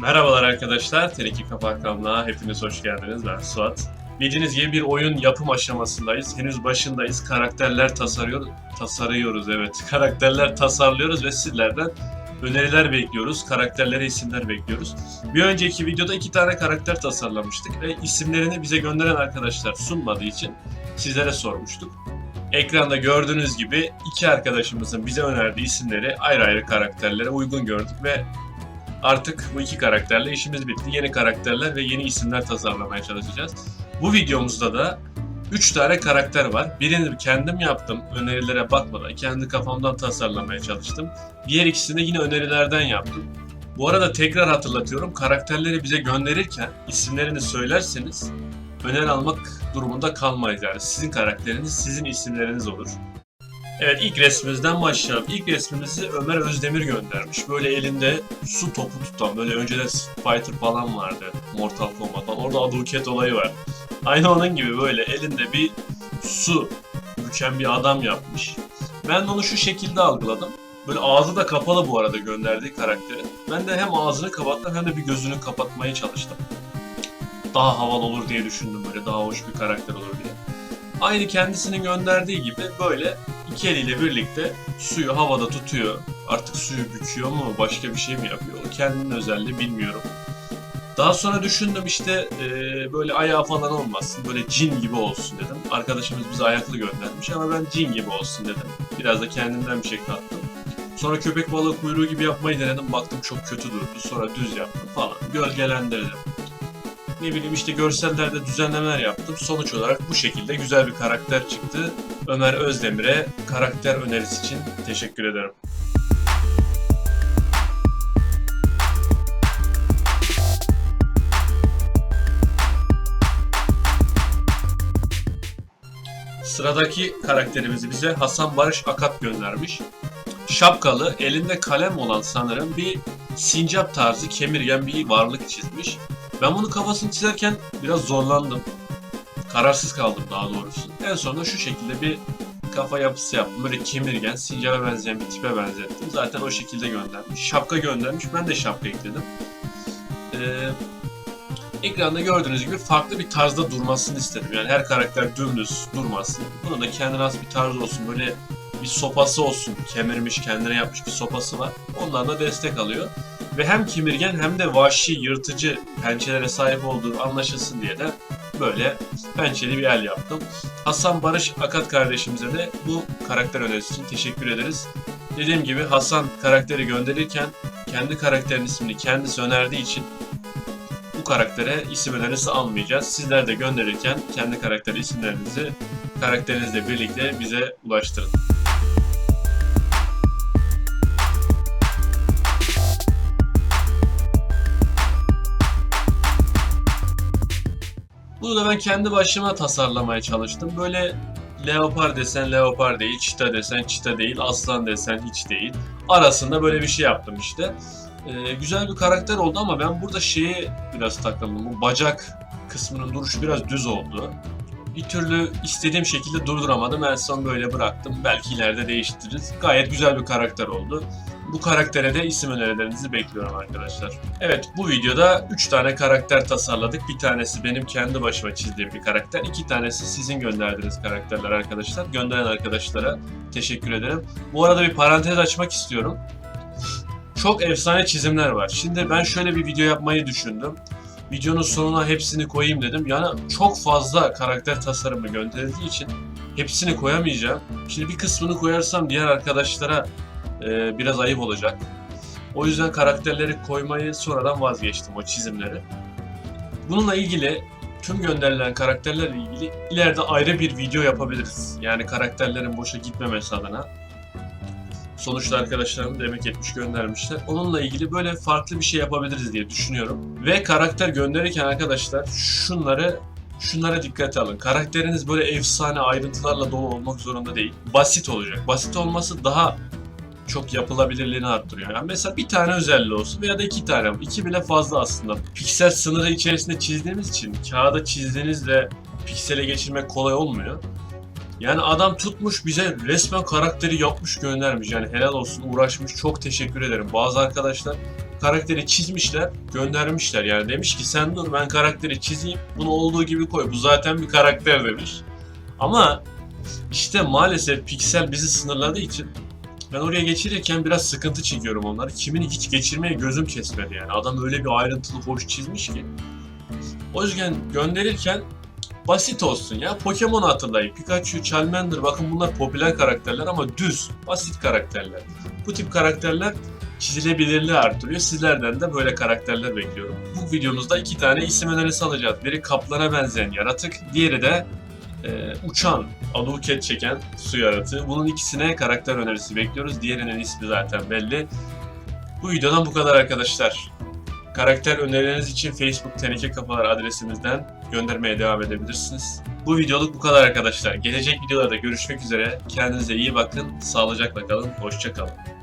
Merhabalar arkadaşlar, Teniki Kapak kanalına hepiniz hoş geldiniz. Ben Suat. Bildiğiniz gibi bir oyun yapım aşamasındayız. Henüz başındayız. Karakterler tasarıyor, tasarıyoruz evet. Karakterler tasarlıyoruz ve sizlerden öneriler bekliyoruz. Karakterlere isimler bekliyoruz. Bir önceki videoda iki tane karakter tasarlamıştık ve isimlerini bize gönderen arkadaşlar sunmadığı için sizlere sormuştuk. Ekranda gördüğünüz gibi iki arkadaşımızın bize önerdiği isimleri ayrı ayrı karakterlere uygun gördük ve Artık bu iki karakterle işimiz bitti. Yeni karakterler ve yeni isimler tasarlamaya çalışacağız. Bu videomuzda da 3 tane karakter var. Birini kendim yaptım. Önerilere bakmadan kendi kafamdan tasarlamaya çalıştım. Diğer ikisini yine önerilerden yaptım. Bu arada tekrar hatırlatıyorum. Karakterleri bize gönderirken isimlerini söylerseniz öneri almak durumunda kalmayız. Yani sizin karakteriniz, sizin isimleriniz olur. Evet ilk resmimizden başlayalım. İlk resmimizi Ömer Özdemir göndermiş. Böyle elinde su topu tutan, böyle önceden Fighter falan vardı. Mortal Kombat falan. Orada aduket olayı var. Aynı onun gibi böyle elinde bir su büken bir adam yapmış. Ben onu şu şekilde algıladım. Böyle ağzı da kapalı bu arada gönderdiği karakterin. Ben de hem ağzını kapattım hem de bir gözünü kapatmaya çalıştım. Daha havalı olur diye düşündüm böyle daha hoş bir karakter olur diye. Aynı kendisinin gönderdiği gibi böyle iki eliyle birlikte suyu havada tutuyor. Artık suyu büküyor mu, başka bir şey mi yapıyor? O kendinin özelliği bilmiyorum. Daha sonra düşündüm işte e, böyle ayağı falan olmasın, böyle cin gibi olsun dedim. Arkadaşımız bize ayaklı göndermiş ama ben cin gibi olsun dedim. Biraz da kendimden bir şey kattım. Sonra köpek balığı kuyruğu gibi yapmayı denedim. Baktım çok kötü durdu. Sonra düz yaptım falan. Gölgelendirdim. Ne bileyim işte görsellerde düzenlemeler yaptım. Sonuç olarak bu şekilde güzel bir karakter çıktı. Ömer Özdemir'e karakter önerisi için teşekkür ederim. Sıradaki karakterimizi bize Hasan Barış Akat göndermiş. Şapkalı, elinde kalem olan sanırım bir sincap tarzı kemirgen bir varlık çizmiş. Ben bunu kafasını çizerken biraz zorlandım. Kararsız kaldım daha doğrusu. En sonunda şu şekilde bir kafa yapısı yaptım. Böyle kemirgen, sincaba benzeyen bir tipe benzettim. Zaten o şekilde göndermiş. Şapka göndermiş. Ben de şapka ekledim. Ee, ekranda gördüğünüz gibi farklı bir tarzda durmasını istedim. Yani her karakter dümdüz durmasın. Bunun da kendine has bir tarz olsun. Böyle bir sopası olsun. Kemirmiş, kendine yapmış bir sopası var. Ondan da destek alıyor. Ve hem kemirgen hem de vahşi, yırtıcı pençelere sahip olduğu anlaşılsın diye de böyle pençeli bir el yaptım. Hasan Barış Akat kardeşimize de bu karakter önerisi için teşekkür ederiz. Dediğim gibi Hasan karakteri gönderirken kendi karakterin ismini kendisi önerdiği için bu karaktere isim önerisi almayacağız. Sizler de gönderirken kendi karakter isimlerinizi karakterinizle birlikte bize ulaştırın. Bunu da ben kendi başıma tasarlamaya çalıştım. Böyle leopar desen leopar değil, çita desen çita değil, aslan desen hiç değil. Arasında böyle bir şey yaptım işte. Ee, güzel bir karakter oldu ama ben burada şeye biraz takıldım. Bu bacak kısmının duruşu biraz düz oldu. Bir türlü istediğim şekilde durduramadım. En son böyle bıraktım. Belki ileride değiştiririz. Gayet güzel bir karakter oldu. Bu karaktere de isim önerilerinizi bekliyorum arkadaşlar. Evet bu videoda 3 tane karakter tasarladık. Bir tanesi benim kendi başıma çizdiğim bir karakter. iki tanesi sizin gönderdiğiniz karakterler arkadaşlar. Gönderen arkadaşlara teşekkür ederim. Bu arada bir parantez açmak istiyorum. Çok efsane çizimler var. Şimdi ben şöyle bir video yapmayı düşündüm. Videonun sonuna hepsini koyayım dedim. Yani çok fazla karakter tasarımı gönderildiği için hepsini koyamayacağım. Şimdi bir kısmını koyarsam diğer arkadaşlara e, biraz ayıp olacak. O yüzden karakterleri koymayı sonradan vazgeçtim o çizimleri. Bununla ilgili tüm gönderilen karakterlerle ilgili ileride ayrı bir video yapabiliriz. Yani karakterlerin boşa gitmemesi adına. Sonuçta arkadaşlarım demek etmiş göndermişler. Onunla ilgili böyle farklı bir şey yapabiliriz diye düşünüyorum. Ve karakter gönderirken arkadaşlar şunları şunlara dikkat alın. Karakteriniz böyle efsane ayrıntılarla dolu olmak zorunda değil. Basit olacak. Basit olması daha çok yapılabilirliğini arttırıyor. Yani mesela bir tane özelliği olsun veya da iki tane. İki bile fazla aslında. Piksel sınırı içerisinde çizdiğimiz için kağıda çizdiğinizde piksele geçirmek kolay olmuyor. Yani adam tutmuş bize resmen karakteri yapmış göndermiş. Yani helal olsun uğraşmış. Çok teşekkür ederim. Bazı arkadaşlar karakteri çizmişler, göndermişler. Yani demiş ki sen dur ben karakteri çizeyim, bunu olduğu gibi koy. Bu zaten bir karakter demiş. Ama işte maalesef piksel bizi sınırladığı için ben oraya geçirirken biraz sıkıntı çekiyorum onları. Kimini hiç geçirmeye gözüm kesmedi yani. Adam öyle bir ayrıntılı hoş çizmiş ki. O yüzden gönderirken basit olsun ya. Pokemon'u hatırlayın. Pikachu, Charmander bakın bunlar popüler karakterler ama düz, basit karakterler. Bu tip karakterler çizilebilirliği artırıyor. Sizlerden de böyle karakterler bekliyorum. Bu videomuzda iki tane isim önerisi alacağız. Biri kaplana benzeyen yaratık, diğeri de e, uçan, aduket çeken su yaratığı. Bunun ikisine karakter önerisi bekliyoruz. Diğerinin ismi zaten belli. Bu videodan bu kadar arkadaşlar. Karakter önerileriniz için Facebook Teneke Kafalar adresimizden göndermeye devam edebilirsiniz. Bu videoluk bu kadar arkadaşlar. Gelecek videolarda görüşmek üzere. Kendinize iyi bakın. Sağlıcakla kalın. Hoşça kalın.